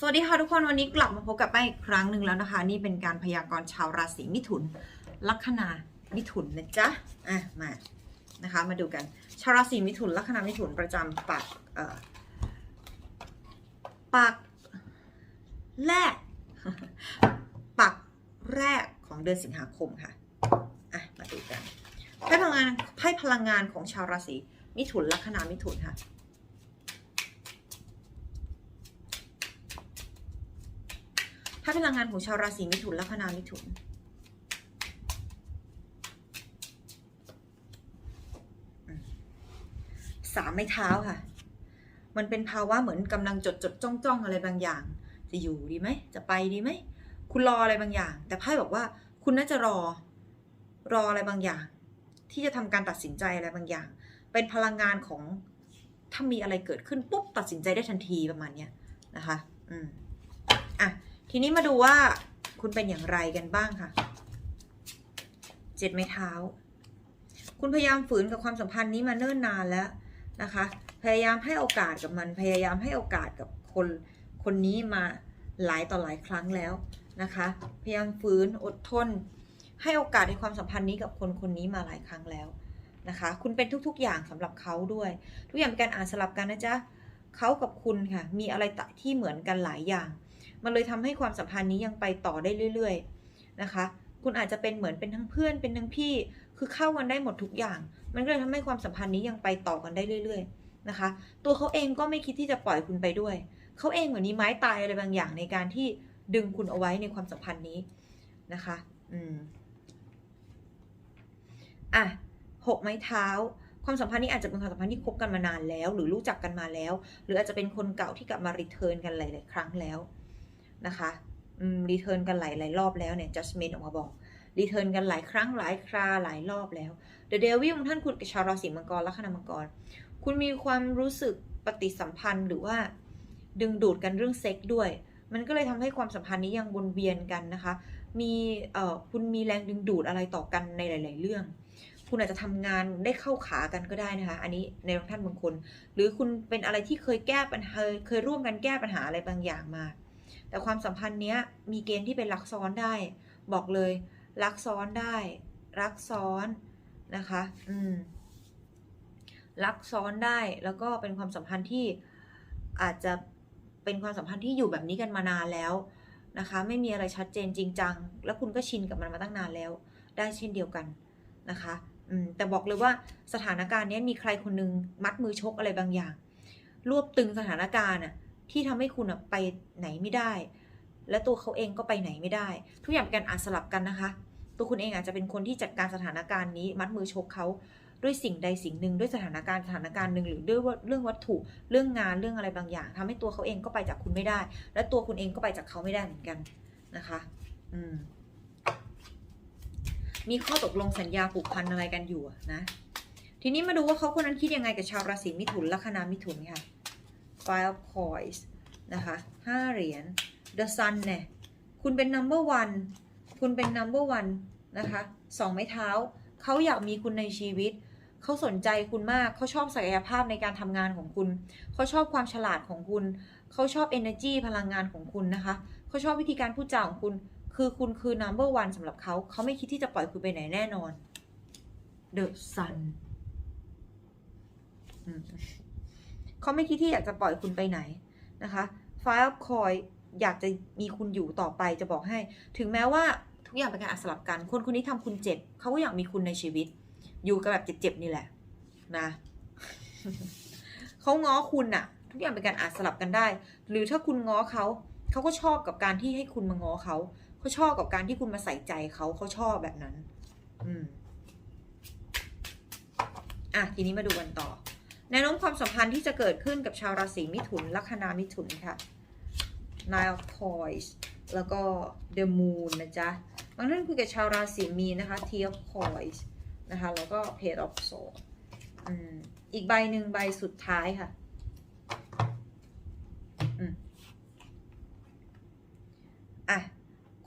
สวัสดีค่ะทุกคนวันนี้กลับมาพบกับแป้งอีกครั้งหนึ่งแล้วนะคะ นี่เป็นการพยากรณ์ชาวราศีมิถุน ลัคนามิถุนนะจ๊ะอะมานะคะมาดูกัน ชาวราศีมิถุนลัคนามิถุนประจำปักเอ่อปักแรกปักแรกของเดือนสิงหาคมค่ะอะมาดูกันไพ่พลังงานไพ่พลังงานของชาวราศีมิถุนลัคนามิถุนค่ะ ถ้าพลังงานของชาวราศีมิถุนแลัคนามิถุน สามไม้เท้าค่ะ มันเป็นภาวะเหมือนกำลังจดจดจ้องจ้องอะไรบางอย่าง จะอยู่ดีไหม จะไปดีไหม คุณรออะไรบางอย่าง แต่ไพ่บอกว่าคุณน่าจะรอ รออะไรบางอย่าง ที่จะทำการตัดสินใจอะไรบางอย่าง เป็นพลังงานของถ้ามีอะไรเกิดขึ้นปุ๊บตัดสินใจได้ทันทีประมาณเนี้ยนะคะ อืม อะ ทีนี้มาดูว่าคุณเป็นอย่างไรกันบ้างค่ะ เจ็ดไม้เท้า คุณพยายามฝืนกับความสัมพันธ์นี้มาเนิ่นนานแล้วนะคะ พยายามให้โอกาสกับมัน พยายามให้โอกาสกับคนคนนี้มาหลายต่อหลายครั้งแล้วนะคะ พยายามฝืนอดทน ให้โอกาสในความสัมพันธ์นี้กับคนคนนี้มาหลายครั้งแล้วนะคะ คุณเป็นทุกๆ อย่างสำหรับเขาด้วย ทุกอย่างเป็นการอ่านสลับกันนะจ๊ะเขากับคุณค่ะ มีอะไรที่เหมือนกันหลายอย่าง มันเลยทำให้ความสัมพันธ์นี้ยังไปต่อได้เรื่อย ๆ นะคะ คุณอาจจะเป็นเหมือนเป็นทั้งเพื่อนเป็นทั้งพี่ คือเข้ากันได้หมดทุกอย่าง มันก็เลยทำให้ความสัมพันธ์นี้ยังไปต่อกันได้เรื่อย ๆ นะคะ ตัวเขาเองก็ไม่คิดที่จะปล่อยคุณไปด้วย เขาเองเหมือนมีไม้ตายอะไรบางอย่างในการที่ดึงคุณเอาไว้ในความสัมพันธ์นี้นะคะ อืม อะหกไม้เท้า ความสัมพันธ์นี้อาจจะเป็นความสัมพันธ์ที่คบกันมานานแล้ว หรือรู้จักกันมาแล้ว หรืออาจจะเป็นคนเก่าที่กลับมารีเทิร์นกันหลาย ๆ ครั้งแล้ว นะคะรีเทิร์นกันหลายหลายรอบแล้วเนี่ย judgment ออกมาบอกรีเทิร์นกันหลายครั้งหลายคราหลายรอบแล้ว The Devil ของท่านคุณชาวราศีมังกรลัคนามังกร คุณมีความรู้สึกปฏิสัมพันธ์หรือว่า ดึงดูดกันเรื่องเซ็กด้วย มันก็เลยทำให้ความสัมพันธ์นี้ยังวนเวียนกันนะคะ มีเอ่อคุณมีแรงดึงดูดอะไรต่อกันในหลาย ๆ เรื่อง คุณอาจจะทำงานได้เข้าขากันก็ได้นะคะ อันนี้ในบางท่านบางคน หรือคุณเป็นอะไรที่เคยแก้ปัญหาเคยร่วมกันแก้ปัญหาอะไรบางอย่างมา แต่ความสัมพันธ์เนี้ยมีเกณฑ์ที่เป็นรักซ้อนได้ บอกเลย รักซ้อนได้ รักซ้อนนะคะ อืม รักซ้อนได้แล้วก็เป็นความสัมพันธ์ที่อาจจะเป็นความสัมพันธ์ที่อยู่แบบนี้กันมานานแล้วนะคะ ไม่มีอะไรชัดเจนจริงจัง แล้วคุณก็ชินกับมันมาตั้งนานแล้ว ได้เช่นเดียวกันนะคะอืมแต่บอกเลยว่าสถานการณ์เนี้ยมีใครคนนึงมัดมือชกอะไรบางอย่าง รวบตึงสถานการณ์อะ ที่ทำให้คุณไปไหนไม่ได้ และตัวเขาเองก็ไปไหนไม่ได้ ทุกอย่างเป็นการอ่านสลับกันนะคะ ตัวคุณเองอาจจะเป็นคนที่จัดการสถานการณ์นี้ มัดมือชกเขาด้วยสิ่งใดสิ่งหนึ่งด้วยสถานการณ์สถานการณ์หนึ่งหรือด้วยเรื่องวัตถุเรื่องงานเรื่องอะไรบางอย่างทำให้ตัวเขาเองก็ไปจากคุณไม่ได้ และตัวคุณเองก็ไปจากเขาไม่ได้เหมือนกันนะคะ อืมมีข้อตกลงสัญญาผูกพันอะไรกันอยู่นะ ทีนี้มาดูว่าเขาคนนั้นคิดยังไงกับชาวราศีมิถุนลัคนามิถุนค่ะ Five of Coins นะคะห้าเหรียญ The Sun เนี่ย คุณเป็น number one คุณเป็น number one นะคะสองไม้เท้า เขาอยากมีคุณในชีวิต เขาสนใจคุณมาก เขาชอบศักยภาพในการทำงานของคุณ เขาชอบความฉลาดของคุณ เขาชอบ energy พลังงานของคุณนะคะ เขาชอบวิธีการพูดจาของคุณ คือคุณคือ number one สำหรับเขา เขาไม่คิดที่จะปล่อยคุณไปไหนแน่นอน The Sun อืม เขาไม่คิดที่อยากจะปล่อยคุณไปไหนนะคะ Five of Coins อยากจะมีคุณอยู่ต่อไปจะบอกให้ ถึงแม้ว่าทุกอย่างเป็นการอัดสลับกัน คนคนนี้ทำคุณเจ็บเขาก็อยากมีคุณในชีวิต อยู่กับแบบเจ็บๆนี่แหละนะเขาง้อคุณอะทุกอย่างเป็นการอัดสลับกันได้ หรือถ้าคุณง้อเขาเขาก็ชอบกับการที่ให้คุณมาง้อเขาเขาชอบกับการที่คุณมาใส่ใจเขาเขาชอบแบบนั้น อืมอะทีนี้มาดูกันต่อ แนวโน้มความสัมพันธ์ที่จะเกิดขึ้นกับชาวราศีมิถุนลัคนามิถุนค่ะ Nine of Coins แล้วก็ The Moon นะจ๊ะบางท่านคุยกับชาวราศีมีนนะคะ Ten of Coins นะคะ แล้วก็ Page of Swords อืมอีกใบหนึ่งใบสุดท้ายค่ะอืมอะ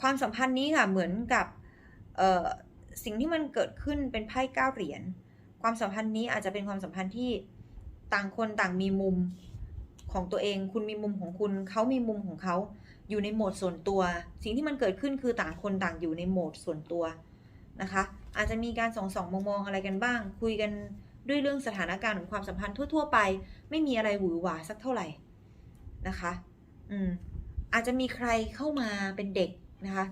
ความสัมพันธ์นี้ค่ะ เหมือนกับเอ่อสิ่งที่มันเกิดขึ้นเป็นไพ่เก้าเหรียญ ความสัมพันธ์นี้อาจจะเป็นความสัมพันธ์ที่ ต่างคนต่างมีมุมของตัวเอง คุณมีมุมของคุณเขามีมุมของเขาอยู่ในโหมดส่วนตัว สิ่งที่มันเกิดขึ้นคือต่างคนต่างอยู่ในโหมดส่วนตัวนะคะ อาจจะมีการส่องส่องมองมองอะไรกันบ้าง คุยกันด้วยเรื่องสถานการณ์ของความสัมพันธ์ทั่ว ๆ ไป ไม่มีอะไรหวือหวาสักเท่าไหร่นะคะ อืม อาจจะมีใครเข้ามาเป็นเด็กนะคะ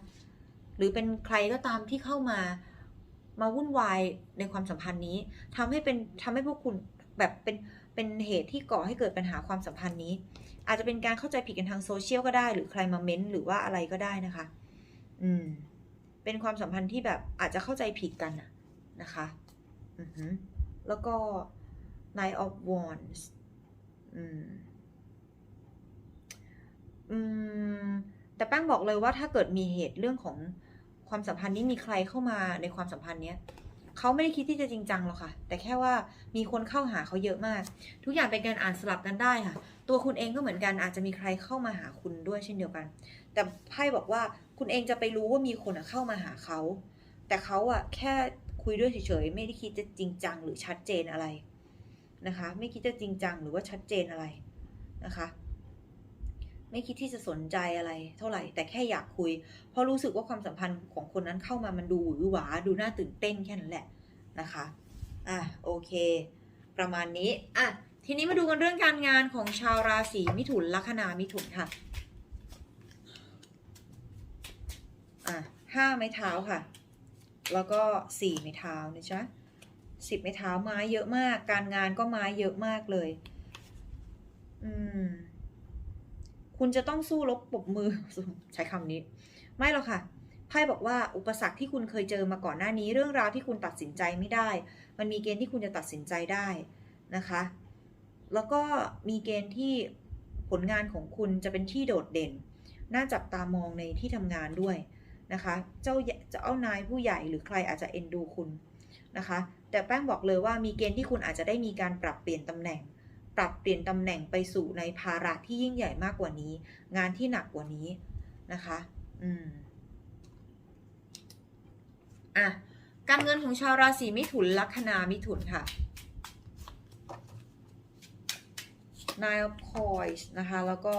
หรือเป็นใครก็ตามที่เข้ามา มาวุ่นวายในความสัมพันธ์นี้ทำให้เป็นทำให้พวกคุณแบบเป็น เป็นเหตุที่ก่อให้เกิดปัญหาความสัมพันธ์นี้ อาจจะเป็นการเข้าใจผิดกันทางโซเชียลก็ได้ หรือใครมาเม้นต์หรือว่าอะไรก็ได้นะคะ อืม เป็นความสัมพันธ์ที่แบบอาจจะเข้าใจผิดกันนะคะอือหือแล้วก็ Nine of Wands อืม อืม แต่แป้งบอกเลยว่าถ้าเกิดมีเหตุเรื่องของความสัมพันธ์นี้มีใครเข้ามาในความสัมพันธ์เนี้ย เขาไม่ได้คิดที่จะจริงจังหรอกค่ะ แต่แค่ว่ามีคนเข้าหาเขาเยอะมาก ทุกอย่างเป็นการอ่านสลับกันได้ค่ะ ตัวคุณเองก็เหมือนกันอาจจะมีใครเข้ามาหาคุณด้วยเช่นเดียวกัน แต่ไพ่บอกว่าคุณเองจะไปรู้ว่ามีคนเข้ามาหาเขา แต่เขาอะแค่คุยด้วยเฉยๆไม่ได้คิดจะจริงจังหรือชัดเจนอะไรนะคะ ไม่คิดจะจริงจังหรือว่าชัดเจนอะไรนะคะ ไม่คิดที่จะสนใจอะไรเท่าไหร่ แต่แค่อยากคุย เพราะรู้สึกว่าความสัมพันธ์ของคนนั้นเข้ามามันดูหวือหวา ดูน่าตื่นเต้นแค่นั้นแหละนะคะ อะโอเค ประมาณนี้ อะทีนี้มาดูกันเรื่องการงานของชาวราศีมิถุนลัคนามิถุนค่ะ อะห้าไม้เท้าค่ะ แล้วก็สี่ไม้เท้านะจ๊ะสิบไม้เท้าไม้เยอะมาก การงานก็ไม้เยอะมากเลย อืม คุณจะต้องสู้รบปบมือใช้คำนี้ ไม่หรอกค่ะไพ่บอกว่าอุปสรรคที่คุณเคยเจอมาก่อนหน้านี้เรื่องราวที่คุณตัดสินใจไม่ได้ มันมีเกณฑ์ที่คุณจะตัดสินใจได้นะคะ แล้วก็มีเกณฑ์ที่ผลงานของคุณจะเป็นที่โดดเด่น น่าจับตามองในที่ทำงานด้วยนะคะ เจ้าจะเอานายผู้ใหญ่หรือใครอาจจะเอ็นดูคุณนะคะ แต่แป้งบอกเลยว่ามีเกณฑ์ที่คุณอาจจะได้มีการปรับเปลี่ยนตำแหน่ง ปรับเปลี่ยนตำแหน่งไปสู่ในภาระที่ยิ่งใหญ่มากกว่านี้ งานที่หนักกว่านี้นะคะ อืม อะ การเงินของชาวราศีมิถุนลัคนามิถุนค่ะ Nine of Coins นะคะ แล้วก็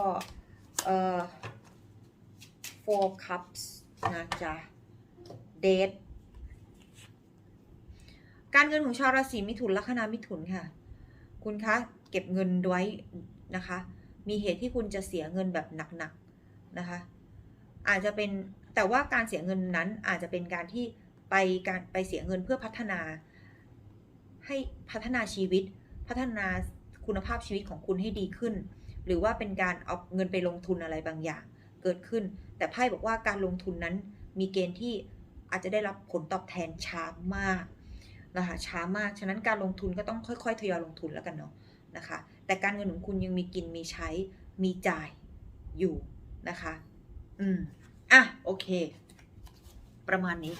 เอ่อ Four Cups นะจ๊ะ Date การเงินของชาวราศีมิถุนลัคนามิถุนค่ะ คุณคะ เก็บเงินไว้นะคะ มีเหตุที่คุณจะเสียเงินแบบหนักๆนะคะ อาจจะเป็นแต่ว่าการเสียเงินนั้นอาจจะเป็นการที่ไปการไปเสียเงินเพื่อพัฒนา ให้พัฒนาชีวิต พัฒนาคุณภาพชีวิตของคุณให้ดีขึ้น หรือว่าเป็นการเอาเงินไปลงทุนอะไรบางอย่างเกิดขึ้น แต่ไพ่บอกว่าการลงทุนนั้นมีเกณฑ์ที่อาจจะได้รับผลตอบแทนช้ามากนะคะช้ามาก ฉะนั้นการลงทุนก็ต้องค่อยๆทยอยลงทุนแล้วกันเนาะ นะคะ แต่การเงินของคุณยังมีกินมีใช้มีจ่ายอยู่นะคะ อืม อะ โอเค ประมาณนี้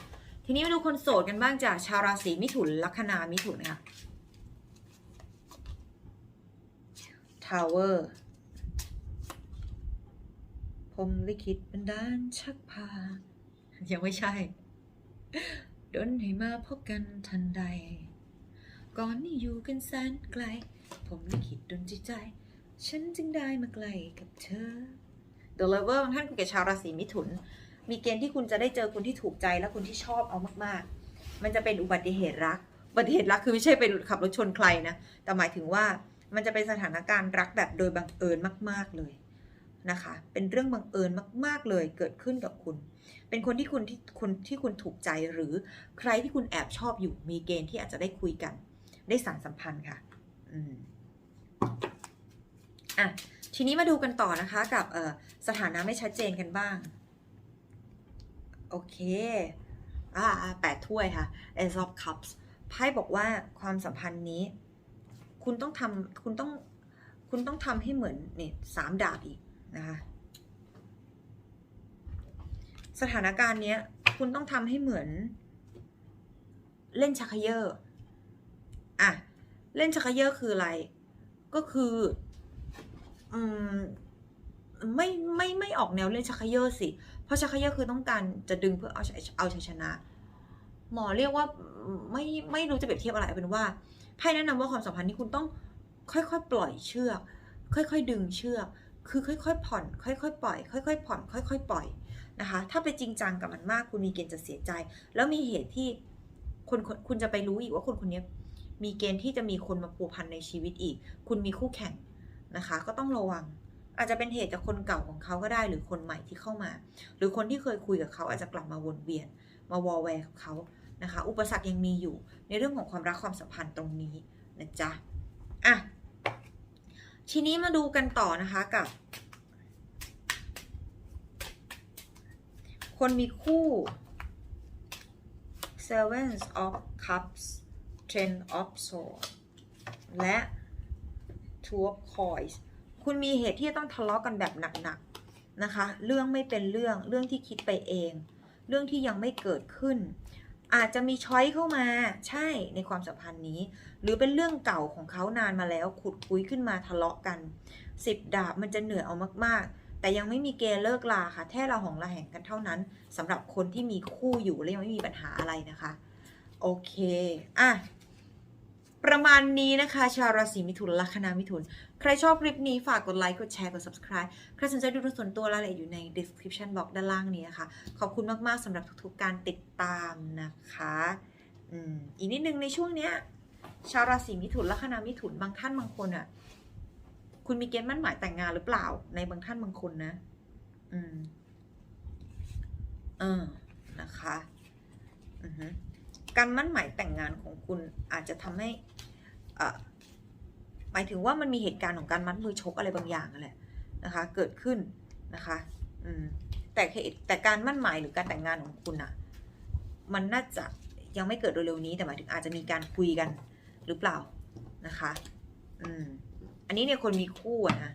ทีนี้มาดูคนโสดกันบ้างจากชาวราศีมิถุนลัคนามิถุนค่ะ Tower ผมลิขิตบันดาลชักพา ยังไม่ใช่ดนให้มาพบกันทันใด ก่อนนี้อยู่กันแสนไกล ผมลิขิตดนจิตใจ ฉันจึงได้มาไกลกับเธอ The Lover บางท่านคุยกับชาวราศีมิถุน มีเกณฑ์ที่คุณจะได้เจอคนที่ถูกใจและคนที่ชอบเอามากๆ มันจะเป็นอุบัติเหตุรัก อุบัติเหตุรักคือไม่ใช่เป็นขับรถชนใครนะ แต่หมายถึงว่ามันจะเป็นสถานการณ์รักแบบโดยบังเอิญมาก ๆเลยนะคะ เป็นเรื่องบังเอิญมาก ๆเลยเกิดขึ้นกับคุณ เป็นคนที่คุณที่คุณที่คุณถูกใจหรือใครที่คุณแอบชอบอยู่มีเกณฑ์ที่อาจจะได้คุยกัน ได้สารสัมพันธ์ค่ะอืมอะทีนี้มาดูกันต่อนะคะกับสถานะไม่ชัดเจนกันบ้าง โอเคอ่าแปดถ้วยค่ะ Ace of Cups ไพ่บอกว่าความสัมพันธ์นี้ คุณต้องทำคุณต้องคุณต้องทำให้เหมือนเนี่ยสามดาบอีกนะคะ สถานการณ์เนี้ย คุณต้องทำให้เหมือน เล่นชักเยอร์ อะเล่นชักเยอร์คืออะไร ก็คืออืมไม่ไม่ไม่ออกแนวเล่นชักเยอร์สิ เพราะชักเยอร์คือต้องการจะดึงเพื่อเอาชัยเอาชัยชนะ หมอเรียกว่าไม่ไม่รู้จะเปรียบเทียบอะไรเป็นว่าไพ่แนะนำว่าความสัมพันธ์นี้คุณต้องค่อยๆ ปล่อยเชือก ค่อยๆ ดึงเชือก คือค่อยๆ ผ่อน ค่อยๆ ปล่อย ค่อยๆ ผ่อน ค่อยๆ ปล่อยนะคะ ถ้าไปจริงจังกับมันมากคุณมีเกณฑ์จะเสียใจ แล้วมีเหตุที่คนคนคุณจะไปรู้อีกว่าคนคนนี้ มีเกณฑ์ที่จะมีคนมาพัวพันในชีวิตอีก คุณมีคู่แข่งนะคะ ก็ต้องระวัง อาจจะเป็นเหตุจากคนเก่าของเขาก็ได้ หรือคนใหม่ที่เข้ามา หรือคนที่เคยคุยกับเขาอาจจะกลับมาวนเวียน มาวอลแวร์กับเขานะคะ อุปสรรคยังมีอยู่ ในเรื่องของความรักความสัมพันธ์ตรงนี้นะจ๊ะอะทีนี้มาดูกันต่อนะคะกับ คนมีคู่ Seven of Cups Ten of Swords และ Two of Coins คุณมีเหตุที่จะต้องทะเลาะกันแบบหนักๆนะคะ เรื่องไม่เป็นเรื่องเรื่องที่คิดไปเอง เรื่องที่ยังไม่เกิดขึ้น อาจจะมีช้อยเข้ามาใช่ในความสัมพันธ์นี้ หรือเป็นเรื่องเก่าของเขานานมาแล้ว ขุดคุยขึ้นมาทะเลาะกันสิบดาบมันจะเหนื่อยเอามากๆ แต่ยังไม่มีเกณฑ์เลิกลาค่ะ แค่เราของระแหงกันเท่านั้นสำหรับคนที่มีคู่อยู่และยังไม่มีปัญหาอะไรนะคะ โอเค อะ ประมาณนี้นะคะ ชาวราศีมิถุนลัคนามิถุน ใครชอบคลิปนี้ฝากกดไลค์ กดแชร์กด subscribe ใครสนใจดูตัวส่วนตัวรายละเอียดอยู่ใน description box ด้านล่างนี้นะคะ ขอบคุณมาก ๆสำหรับทุกๆการติดตามนะคะอืมอีกนิดนึงในช่วงเนี้ย ชาวราศีมิถุนลัคนามิถุนบางท่านบางคนอะ คุณมีเกณฑ์มั่นหมายแต่งงานหรือเปล่า ในบางท่านบางคนนะ อืม เออนะคะ อือฮึ การมั่นหมายแต่งงานของคุณอาจจะทำให้อ่อหมายถึงว่ามันมีเหตุการณ์ของการมัดมือชกอะไรบางอย่างนั่นแหละนะคะ เกิดขึ้นนะคะอืมแต่เหตุแต่การมั่นหมายหรือการแต่งงานของคุณอะมันน่าจะยังไม่เกิดเร็วๆนี้แต่หมายถึงอาจจะมีการคุยกันหรือเปล่านะคะ อืม อันนี้เนี่ยคนมีคู่อะนะ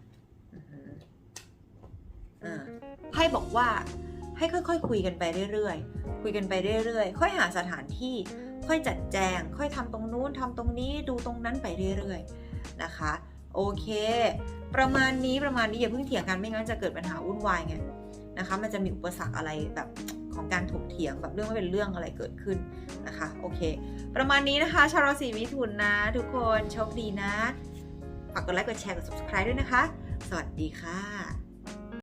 ไพ่บอกว่า ให้ค่อยๆ คุยกันไปเรื่อยๆ คุยกันไปเรื่อยๆ ค่อยหาสถานที่ค่อยจัดแจง ค่อยทำตรงนู้นทำตรงนี้ดูตรงนั้นไปเรื่อยๆนะคะโอเค ประมาณนี้ประมาณนี้อย่าเพิ่งเถียงกันไม่งั้นจะเกิดปัญหาวุ่นวายไงนะคะมันจะมีอุปสรรคอะไรแบบของการถกเถียงแบบเรื่องไม่เป็นเรื่องอะไรเกิดขึ้นนะคะโอเค ประมาณนี้นะคะชาวราศีมิถุนนะทุกคนโชคดีนะฝากกดไลค์กดแชร์กด subscribe ด้วยนะคะ สวัสดีค่ะ